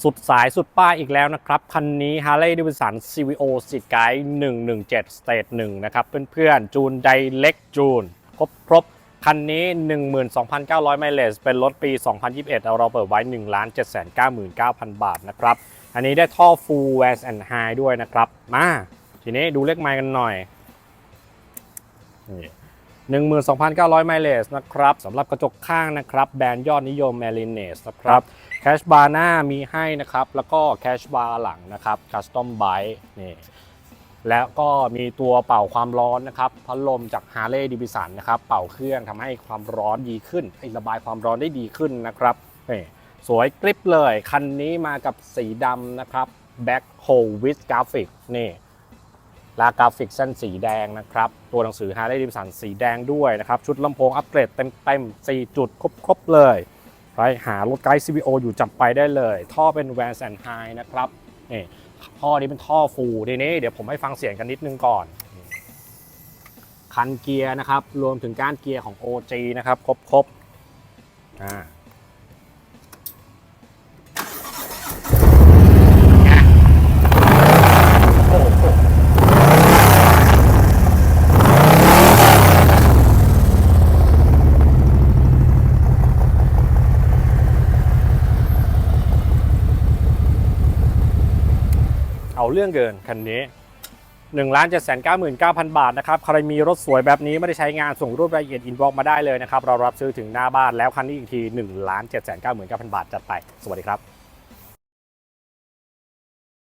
สุดสายสุดป้ายอีกแล้วนะครับ คันนี้ Harley Davidson CVO Street Guide 117 Stage 1นะครับ เพื่อนๆ จูนไดเล็กจูนครบครบคันนี้ 12,900 ไมล์เลสเป็นรถปี 2021 เราเปิดไว้ 1,799,000 บาทนะครับ อันนี้ได้ท่อ Full w a s and High ด้วยนะครับ มา ทีนี้ดูเลขไมล์กันหน่อยนี่ 12,900 ไมล์เลสนะครับสำหรับกระจกข้างนะครับ แบรนด์ยอดนิยม m a r i n e s นะครับแคชบาร์หน้ามีให้นะครับ แล้วก็แคชบาร์หลังนะครับคัสตอมไบนี่แล้วก็มีตัวเป่าความร้อนนะครับพัดลมจาก Harley Davidson นนะครับ เป่าเครื่องทำให้ความร้อนดีขึ้นระบายความร้อนได้ดีขึ้นนะครับนี่สวยกริปเลย คันนี้มากับสีดำนะครับ Back Hole with Graphic นี่ ลากราฟิกเส้นสีแดงนะครับ ตัวหนังสือ Harley Davidson สีแดงด้วยนะครับ ชุดลำโพงอัปเกรดเต็มๆ 4 จุดครบๆเลย ใครหารถไกด์ CVO อยู่จับไปได้เลย ท่อเป็น v a n s and High นะครับนี่ท่อนี้เป็นท่อฟูทีนี้เดี๋ยวผมให้ฟังเสียงกันนิดนึงก่อน คันเกียร์นะครับ รวมถึงก้านเกียร์ของ OG นะครับ ครบๆอ่า เอาเรื่องเกินคันนี้1นึ่งล้านเจ็ดแสนเก้าหมื่นเก้าพันบาทนะครับ ใครมีรถสวยแบบนี้ไม่ได้ใช้งานส่งรูปรายละเอียดอินบ็อกมาได้เลยนะครับ เรารับซื้อถึงหน้าบ้านแล้วคันนี้อีกที1นึ่งล้านเจ็ดแสนเก้าหมื่นเก้าพันบาทจัดไป สวัสดีครับ